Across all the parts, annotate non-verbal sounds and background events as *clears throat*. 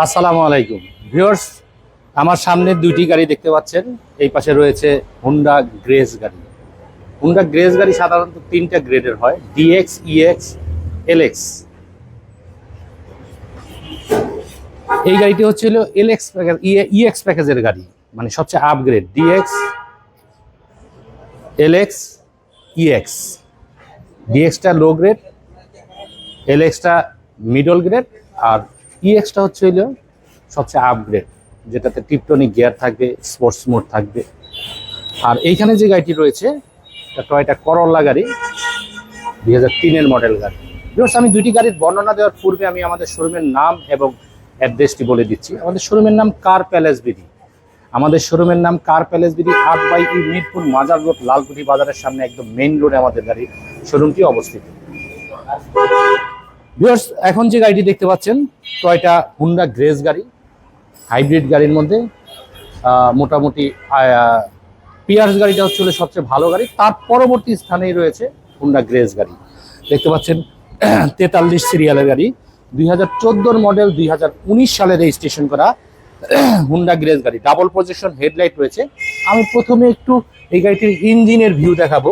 আসসালামু আলাইকুম। ভিউয়ার্স, আমার সামনে দুইটি গাড়ি দেখতে পাচ্ছেন। এই পাশে রয়েছে হুন্ডা গ্রেস গাড়ি। হুন্ডা গ্রেস গাড়ি সাধারণত তিনটা গ্রেডের হয় ডিএক্স ইএক্স এলএক্স এই গাড়িটি হচ্ছিল এলএক্স প্যাকেজ ইএক্স প্যাকেজের গাড়ি মানে সবচেয়ে আপগ্রেড ডিএক্স এলএক্স ইএক্স ডিএক্সটা লো গ্রেড এলএক্সটা মিডল গ্রেড আর ইএক্সটা হচ্ছে হইল সবচেয়ে আপগ্রেড যেটাতে টিপটনিক গিয়ার থাকবে স্পোর্টস মোড থাকবে। আর এইখানে যে গাড়িটি রয়েছে টয়টা করল্লা গাড়ি দুই হাজার তিনের মডেল গাড়ি। Viewers, আমি দুইটি গাড়ির বর্ণনা দেওয়ার পূর্বে আমি আমাদের শোরুমের নাম এবং অ্যাড্রেসটি বলে দিচ্ছি। আমাদের শোরুমের নাম কার প্যালেস বিডি আমাদের শোরুমের নাম কার প্যালেস বিডি আট by E Mirpur Mazar road Lalkuti বাজারের সামনে একদম মেইন রোডে আমাদের গাড়ির শোরুমটি অবস্থিত। ভিউয়ার্স এখন যে গাড়িটি দেখতে পাচ্ছেন, টয়টা হুন্ডা গ্রেস গাড়ি হাইব্রিড গাড়ির মধ্যে মোটামুটি পিয়ার্স গাড়িটা হচ্ছে সবচেয়ে ভালো গাড়ি। তার পরবর্তী স্থানেই রয়েছে হুন্ডা গ্রেস গাড়ি। দেখতে পাচ্ছেন, *clears throat* তেতাল্লিশ সিরিয়ালের গাড়ি। দুই হাজার মডেল দুই হাজার উনিশ সালে রেজিস্ট্রেশন করা *clears throat* হুন্ডা গ্রেস গাড়ি। ডাবল প্রজেকশন হেডলাইট রয়েছে। আমি প্রথমে একটু এই গাড়িটির ইঞ্জিনের ভিউ দেখাবো।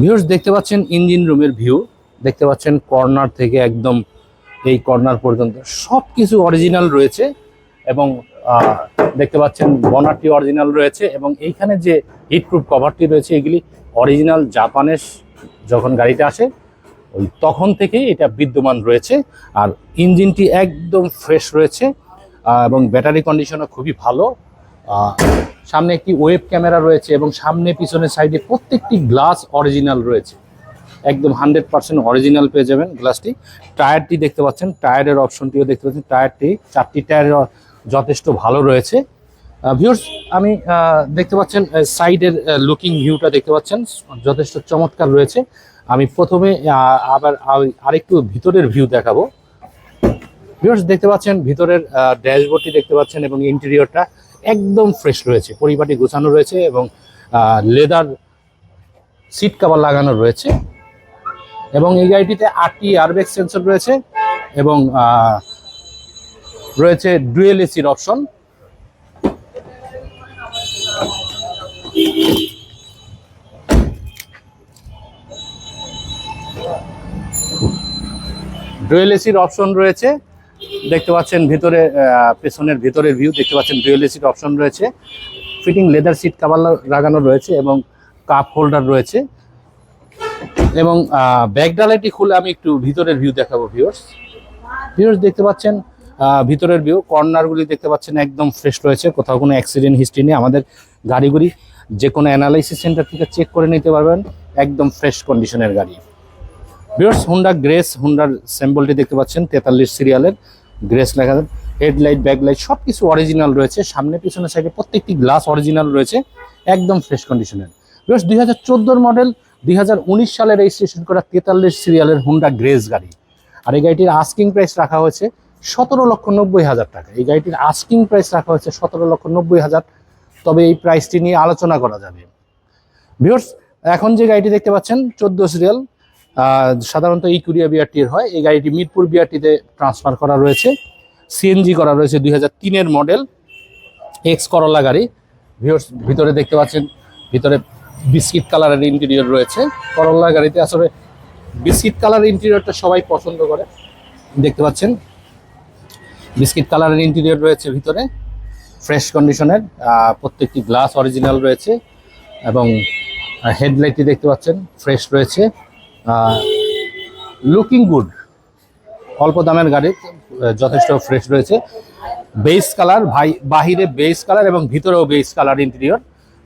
ভিউর্স দেখতে পাচ্ছেন ইঞ্জিন রুমের ভিউ দেখতে পাচ্ছেন কর্নার থেকে একদম এই কর্নার পর্যন্ত সব কিছু অরিজিনাল রয়েছে এবং দেখতে পাচ্ছেন বনারটি অরিজিনাল রয়েছে এবং এইখানে যে হিটপ্রুফ কভারটি রয়েছে, এগুলি অরিজিনাল জাপানের যখন গাড়িটা আসে, ওই তখন থেকেই এটা বিদ্যমান রয়েছে। আর ইঞ্জিনটি একদম ফ্রেশ রয়েছে এবং ব্যাটারি কন্ডিশনও খুবই ভালো। সামনে একটি ওয়েব ক্যামেরা রয়েছে এবং সামনে পিছনের সাইডে প্রত্যেকটি গ্লাস অরিজিনাল রয়েছে। একদম হান্ড্রেড পার্সেন্ট অরিজিনাল পেয়ে যাবেন গ্লাসটি। টায়ারটি দেখতে পাচ্ছেন, টায়ারের অপশনটিও দেখতে পাচ্ছেন। টায়ারটি, চারটি টায়ারের যথেষ্ট ভালো রয়েছে। ভিউর্স আমি দেখতে পাচ্ছেন সাইডের লুকিং ভিউটা দেখতে পাচ্ছেন। যথেষ্ট চমৎকার রয়েছে। আমি প্রথমে আবার আরেকটু ভিতরের ভিউ দেখাবো। ভিউর্স দেখতে পাচ্ছেন, ভিতরের ড্যাশবোর্ডটি দেখতে পাচ্ছেন এবং ইন্টেরিয়রটা একদম ফ্রেশ রয়েছে। পরিপাটি গোছানো রয়েছে এবং লেদার সিট কাভার লাগানো রয়েছে। এবং এই গাড়িটিতে আটটি এয়ারব্যাগ সেন্সর রয়েছে এবং রয়েছে ডুয়েল এসির অপশন ডুয়েল এসির অপশন রয়েছে। দেখতে পাচ্ছেন ভিতরে পেছনের ভিতরের ভিউ দেখতে পাচ্ছেন ডুয়েল এসির অপশন রয়েছে ফিটিং লেদার সিট কাভার লাগানো রয়েছে এবং কাপ হোল্ডার রয়েছে। এবং ব্যাক ডালাইটি খুলে আমি একটু ভিতরের ভিউ দেখাবো ভিউয়ার্স ভিউয়ার্স দেখতে পাচ্ছেন ভিতরের ভিউ কর্নারগুলি দেখতে পাচ্ছেন একদম ফ্রেশ রয়েছে, কোথাও কোনো অ্যাক্সিডেন্ট হিস্ট্রি নেই। আমাদের গাড়িগুলি যে কোনো অ্যানালাইসিস সেন্টার থেকে চেক করে নিতে পারবেন, একদম ফ্রেশ কন্ডিশনের গাড়ি। ভিউয়ার্স হুন্ডা গ্রেস হুন্ডার স্যাম্পলটি দেখতে পাচ্ছেন, তেতাল্লিশ সিরিয়ালের গ্রেস লেখা হেডলাইট ব্যাকলাইট সব কিছু অরিজিনাল রয়েছে। সামনে পিছনে সাইডে প্রত্যেকটি গ্লাস অরিজিনাল রয়েছে, একদম ফ্রেশ কন্ডিশনের ভিউয়ার্স দুই হাজার মডেল দুই হাজার উনিশ সালে রেজিস্ট্রেশন করা তেতাল্লিশ সিরিয়ালের হুন্ডা গ্রেস গাড়ি। আর এই গাড়িটির আস্কিং প্রাইস রাখা হয়েছে সতেরো লক্ষ নব্বই হাজার টাকা। এই গাড়িটির আস্কিং প্রাইস রাখা হয়েছে সতেরো লক্ষ নব্বই হাজার। তবে এই প্রাইসটি নিয়ে আলোচনা করা যাবে। ভিউর্স এখন যে গাড়িটি দেখতে পাচ্ছেন, চোদ্দ সিরিয়াল সাধারণত এই কুরিয়া বিআরটির হয়। এই গাড়িটি মিরপুর বিআরটিতে ট্রান্সফার করা রয়েছে। সিএনজি করা রয়েছে দুই তিনের মডেল এক্স করলা গাড়ি। ভিতরে দেখতে পাচ্ছেন, ভিতরে বিস্কিট কালারের ইন্টেরিয়র রয়েছে। করলা গাড়িতে আসলে বিস্কিট কালার ইন্টেরিয়রটা সবাই পছন্দ করে। দেখতে পাচ্ছেন বিস্কিট কালারের ইন্টেরিয়র রয়েছে ভিতরে। ফ্রেশ কন্ডিশনের প্রত্যেকটি গ্লাস অরিজিনাল রয়েছে এবং হেডলাইটটি দেখতে পাচ্ছেন ফ্রেশ রয়েছে। লুকিং গুড অল্প দামের গাড়ি যথেষ্ট ফ্রেশ রয়েছে। বেস কালার ভাই, বাহিরে বেস কালার এবং ভিতরেও base colour interior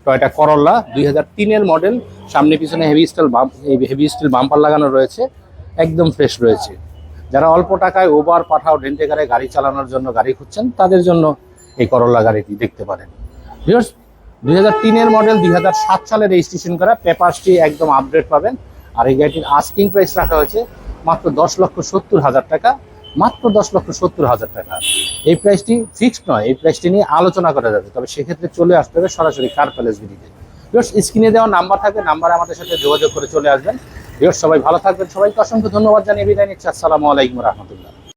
Toyota Corolla দুই হাজার তিনের মডেল সামনে পিছনে heavy steel bump heavy steel bumper লাগানো রয়েছে। একদম ফ্রেশ রয়েছে। যারা অল্প টাকায় ওভার পাঠাও রেন্টেকারে গাড়ি চালানোর জন্য গাড়ি খুঁজছেন, তাদের জন্য এই করল্লা গাড়িটি দেখতে পারেন। দুই হাজার তিনের মডেল দুই সাত সালে রেজিস্ট্রেশন করা। পেপারসটি একদম আপডেট পাবেন। আর এই গাড়িটির আস্কিং প্রাইস রাখা হয়েছে মাত্র দশ লক্ষ সত্তর হাজার টাকা, মাত্র দশ লক্ষ সত্তর হাজার টাকা। এই প্রাইসটি ফিক্সড নয়, এই প্রাইসটি নিয়ে আলোচনা করা যাবে। তবে সেক্ষেত্রে চলে আসতে হবে সরাসরি কার প্যালেস বিডিতে স্ক্রিনে দেওয়া নাম্বার থাকবে নাম্বারে আমাদের সাথে যোগাযোগ করে চলে আসবেন। বিয়স সবাই ভালো থাকবেন। সবাইকে অসংখ্য ধন্যবাদ জানিয়ে বিদায় নিচ্ছি। আসসালামু আলাইকুম রহমতুল্লাহ।